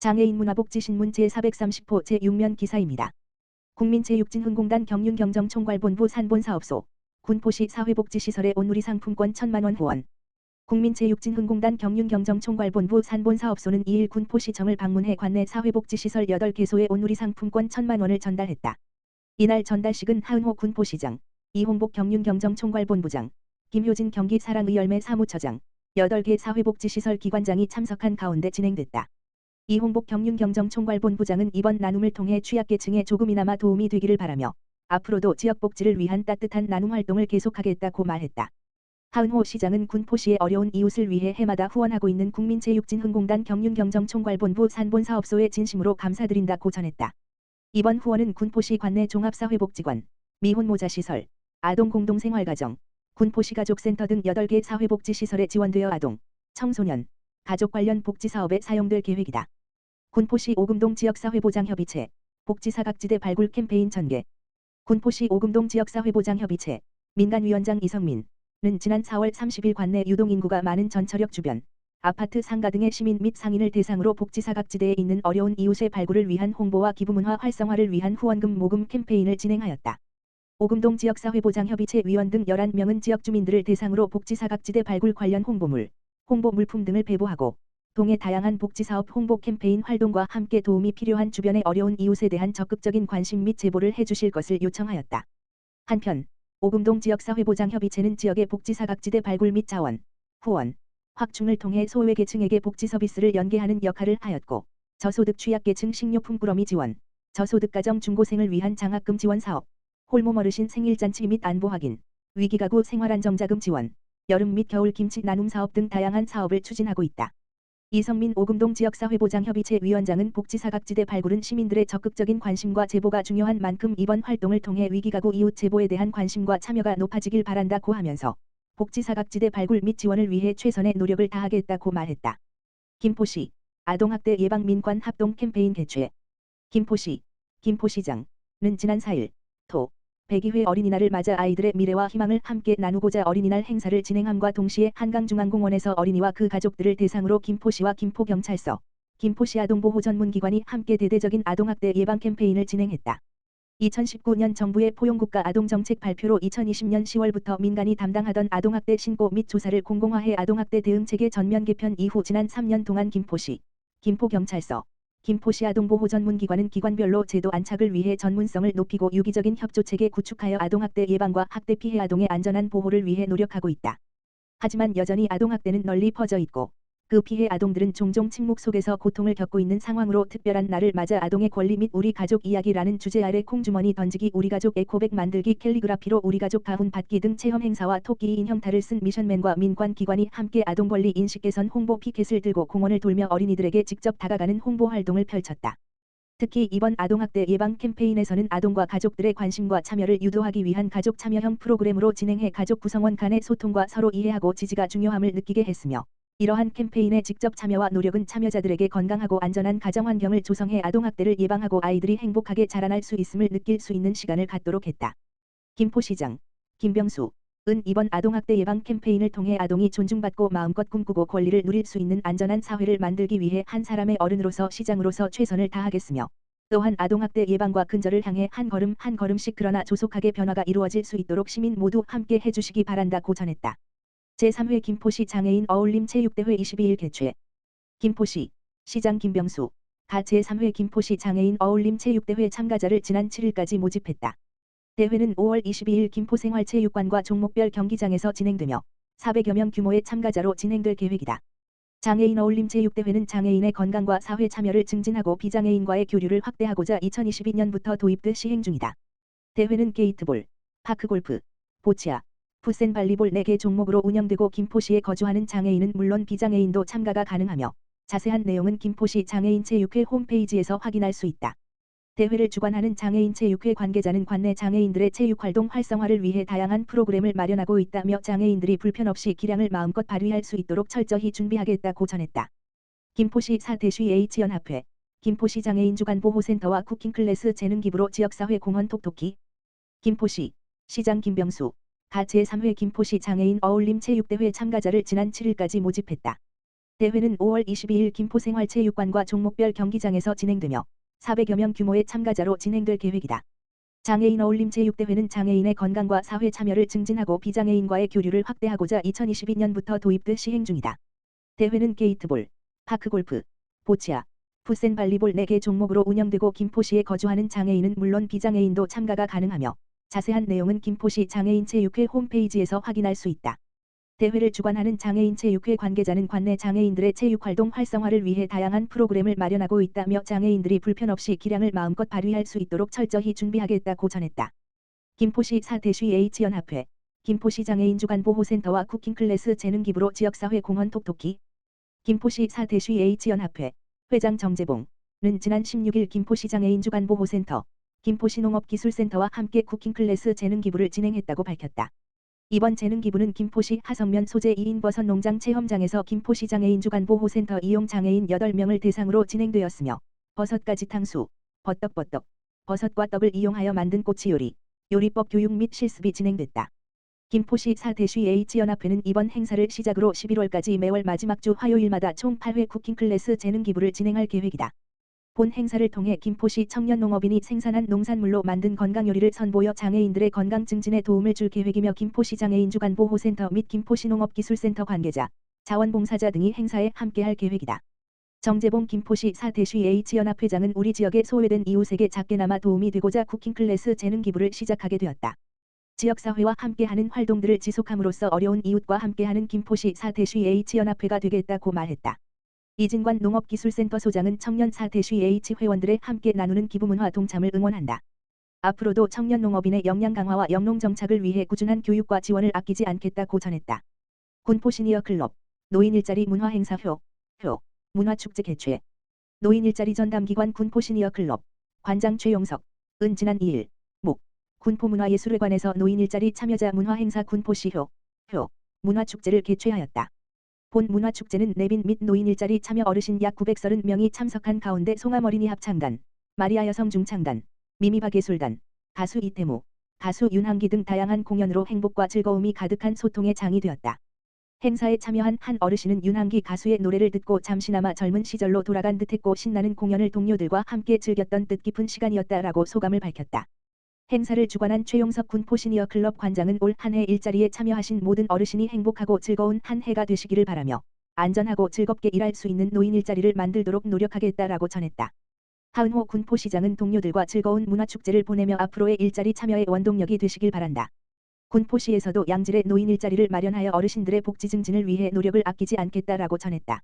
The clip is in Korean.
장애인 문화복지신문 제430호 제6면 기사입니다. 국민체육진흥공단 경륜경정총괄본부 산본사업소 군포시 사회복지시설의 온누리 상품권 1천만원 후원 국민체육진흥공단 경륜경정총괄본부 산본사업소는 2일 군포시청을 방문해 관내 사회복지시설 8개소의 온누리 상품권 1천만원을 전달했다. 이날 전달식은 하은호 군포시장, 이홍복 경륜경정총괄본부장, 김효진 경기사랑의열매 사무처장, 8개 사회복지시설 기관장이 참석한 가운데 진행됐다. 이홍복 경륜경정총괄본부장은 이번 나눔을 통해 취약계층에 조금이나마 도움이 되기를 바라며 앞으로도 지역복지를 위한 따뜻한 나눔 활동을 계속하겠다고 말했다. 하은호 시장은 군포시의 어려운 이웃을 위해 해마다 후원하고 있는 국민체육진흥공단 경륜경정총괄본부 산본사업소에 진심으로 감사드린다고 전했다. 이번 후원은 군포시 관내 종합사회복지관, 미혼모자시설, 아동공동생활가정, 군포시 가족센터 등 8개 사회복지시설에 지원되어 아동, 청소년, 가족 관련 복지사업에 사용될 계획이다. 군포시 오금동 지역사회보장협의체 복지사각지대 발굴 캠페인 전개 군포시 오금동 지역사회보장협의체 민간위원장 이성민은 지난 4월 30일 관내 유동인구가 많은 전철역 주변 아파트 상가 등의 시민 및 상인을 대상으로 복지사각지대에 있는 어려운 이웃의 발굴을 위한 홍보와 기부문화 활성화를 위한 후원금 모금 캠페인을 진행하였다. 오금동 지역사회보장협의체 위원 등 11명은 지역 주민들을 대상으로 복지사각지대 발굴 관련 홍보물, 홍보 물품 등을 배부하고 동의 다양한 복지사업 홍보 캠페인 활동과 함께 도움이 필요한 주변의 어려운 이웃에 대한 적극적인 관심 및 제보를 해주실 것을 요청하였다. 한편 오금동 지역사회보장협의체는 지역의 복지사각지대 발굴 및 자원, 후원, 확충을 통해 소외계층에게 복지 서비스를 연계하는 역할을 하였고 저소득 취약계층 식료품 꾸러미 지원, 저소득 가정 중고생을 위한 장학금 지원 사업, 홀몸 어르신 생일잔치 및 안보 확인, 위기가구 생활안정자금 지원, 여름 및 겨울 김치 나눔 사업 등 다양한 사업을 추진하고 있다. 이성민 오금동 지역사회보장협의체 위원장은 복지사각지대 발굴은 시민들의 적극적인 관심과 제보가 중요한 만큼 이번 활동을 통해 위기가구 이웃 제보에 대한 관심과 참여가 높아지길 바란다고 하면서 복지사각지대 발굴 및 지원을 위해 최선의 노력을 다하겠다고 말했다. 김포시 아동학대 예방 민관 합동 캠페인 개최 김포시 김포시장은 지난 4일 토 102회 어린이날을 맞아 아이들의 미래와 희망을 함께 나누고자 어린이날 행사를 진행함과 동시에 한강중앙공원에서 어린이와 그 가족들을 대상으로 김포시와 김포경찰서, 김포시 아동보호 전문기관이 함께 대대적인 아동학대 예방 캠페인을 진행했다. 2019년 정부의 포용국가 아동정책 발표로 2020년 10월부터 민간이 담당하던 아동학대 신고 및 조사를 공공화해 아동학대 대응체계 전면 개편 이후 지난 3년 동안 김포시, 김포경찰서, 김포시 아동보호 전문기관은 기관별로 제도 안착을 위해 전문성을 높이고 유기적인 협조체계 구축하여 아동학대 예방과 학대 피해 아동의 안전한 보호를 위해 노력하고 있다. 하지만 여전히 아동학대는 널리 퍼져 있고 그 피해 아동들은 종종 침묵 속에서 고통을 겪고 있는 상황으로 특별한 날을 맞아 아동의 권리 및 우리 가족 이야기라는 주제 아래 콩주머니 던지기 우리 가족 에코백 만들기 캘리그라피로 우리 가족 가훈 받기 등 체험 행사와 토끼 인형탈을 쓴 미션맨과 민관 기관이 함께 아동 권리 인식 개선 홍보 피켓을 들고 공원을 돌며 어린이들에게 직접 다가가는 홍보 활동을 펼쳤다. 특히 이번 아동학대 예방 캠페인에서는 아동과 가족들의 관심과 참여를 유도하기 위한 가족 참여형 프로그램으로 진행해 가족 구성원 간의 소통과 서로 이해하고 지지가 중요함을 느끼게 했으며 이러한 캠페인의 직접 참여와 노력은 참여자들에게 건강하고 안전한 가정 환경을 조성해 아동학대를 예방하고 아이들이 행복하게 자라날 수 있음을 느낄 수 있는 시간을 갖도록 했다. 김포시장 김병수 은 이번 아동학대 예방 캠페인을 통해 아동이 존중받고 마음껏 꿈꾸고 권리를 누릴 수 있는 안전한 사회를 만들기 위해 한 사람의 어른으로서 시장으로서 최선을 다하겠으며 또한 아동학대 예방과 근절을 향해 한 걸음 한 걸음씩 그러나 조속하게 변화가 이루어질 수 있도록 시민 모두 함께 해주시기 바란다고 전했다. 제3회 김포시 장애인 어울림 체육대회 22일 개최 김포시 시장 김병수 가 제3회 김포시 장애인 어울림 체육대회 참가자를 지난 7일까지 모집했다. 대회는 5월 22일 김포생활체육관과 종목별 경기장에서 진행되며 400여 명 규모의 참가자로 진행될 계획이다. 장애인 어울림 체육대회는 장애인의 건강과 사회 참여를 증진하고 비장애인과의 교류를 확대하고자 2022년부터 도입돼 시행 중이다. 대회는 게이트볼, 파크골프, 보치아, 풋센 발리볼 4개 종목으로 운영되고 김포시에 거주하는 장애인은 물론 비장애인도 참가가 가능하며 자세한 내용은 김포시 장애인 체육회 홈페이지에서 확인할 수 있다. 대회를 주관하는 장애인 체육회 관계자는 관내 장애인들의 체육활동 활성화를 위해 다양한 프로그램을 마련하고 있다며 장애인들이 불편 없이 기량을 마음껏 발휘할 수 있도록 철저히 준비하겠다고 전했다. 김포시 사대시 H연합회, 김포시 장애인 주간보호센터와 쿠킹클래스 재능기부로 지역사회 공헌 톡톡히, 김포시, 시장 김병수, 가 제3회 김포시 장애인 어울림 체육대회 참가자를 지난 7일까지 모집했다. 대회는 5월 22일 김포생활체육관과 종목별 경기장에서 진행되며 400여 명 규모의 참가자로 진행될 계획이다. 장애인 어울림 체육대회는 장애인의 건강과 사회 참여를 증진하고 비장애인과의 교류를 확대하고자 2022년부터 도입돼 시행 중이다. 대회는 게이트볼, 파크골프, 보치아, 풋센 발리볼 4개 종목으로 운영되고 김포시에 거주하는 장애인은 물론 비장애인도 참가가 가능하며 자세한 내용은 김포시 장애인 체육회 홈페이지에서 확인할 수 있다. 대회를 주관하는 장애인 체육회 관계자는 관내 장애인들의 체육활동 활성화를 위해 다양한 프로그램을 마련하고 있다며 장애인들이 불편 없이 기량을 마음껏 발휘할 수 있도록 철저히 준비하겠다고 전했다. 김포시 사대시 H연합회, 김포시 장애인 주간보호센터와 쿠킹클래스 재능기부로 지역사회 공헌 톡톡히, 김포시 사대시 H연합회, 회장 정재봉은 지난 16일 김포시 장애인 주간보호센터, 김포시 농업기술센터와 함께 쿠킹클래스 재능기부를 진행했다고 밝혔다. 이번 재능기부는 김포시 하성면 소재 2인 버섯 농장 체험장에서 김포시 장애인 주간보호센터 이용 장애인 8명을 대상으로 진행되었으며 버섯가지 탕수, 버떡버떡, 버섯과 떡을 이용하여 만든 꼬치 요리, 요리법 교육 및 실습이 진행됐다. 김포시 사대시 H연합회는 이번 행사를 시작으로 11월까지 매월 마지막 주 화요일마다 총 8회 쿠킹 클래스 재능 기부를 진행할 계획이다. 본 행사를 통해 김포시 청년 농업인이 생산한 농산물로 만든 건강 요리를 선보여 장애인들의 건강 증진에 도움을 줄 계획이며 김포시 장애인 주간 보호센터 및 김포시 농업기술센터 관계자, 자원봉사자 등이 행사에 함께할 계획이다. 정재봉 김포시 사대시 H연합 회장은 우리 지역의 소외된 이웃에게 작게나마 도움이 되고자 쿠킹 클래스 재능 기부를 시작하게 되었다. 지역사회와 함께하는 활동들을 지속함으로써 어려운 이웃과 함께하는 김포시 사대시 H연합회가 되겠다고 말했다. 이진관 농업기술센터 소장은 청년 사대시 H 회원들의 함께 나누는 기부문화 동참을 응원한다. 앞으로도 청년 농업인의 역량 강화와 영농 정착을 위해 꾸준한 교육과 지원을 아끼지 않겠다고 전했다. 군포 시니어 클럽, 노인 일자리 문화 행사 표, 표, 문화축제 개최. 노인 일자리 전담기관 군포 시니어 클럽, 관장 최용석, 은 지난 2일, 목, 군포문화예술회관에서 노인 일자리 참여자 문화 행사 군포시 효, 효, 문화축제를 개최하였다. 본 문화축제는 내빈 및 노인 일자리 참여 어르신 약 930명이 참석한 가운데 송암어린이 합창단, 마리아 여성 중창단, 미미박 예술단, 가수 이태모, 가수 윤항기 등 다양한 공연으로 행복과 즐거움이 가득한 소통의 장이 되었다. 행사에 참여한 한 어르신은 윤항기 가수의 노래를 듣고 잠시나마 젊은 시절로 돌아간 듯했고 신나는 공연을 동료들과 함께 즐겼던 뜻깊은 시간이었다라고 소감을 밝혔다. 행사를 주관한 최용석 군 포 시니어 클럽 관장은 올 한 해 일자리에 참여하신 모든 어르신이 행복하고 즐거운 한 해가 되시기를 바라며 안전하고 즐겁게 일할 수 있는 노인 일자리를 만들도록 노력하겠다라고 전했다. 하은호 군 포시장은 동료들과 즐거운 문화축제를 보내며 앞으로의 일자리 참여의 원동력이 되시길 바란다. 군포시에서도 양질의 노인 일자리를 마련하여 어르신들의 복지 증진을 위해 노력을 아끼지 않겠다라고 전했다.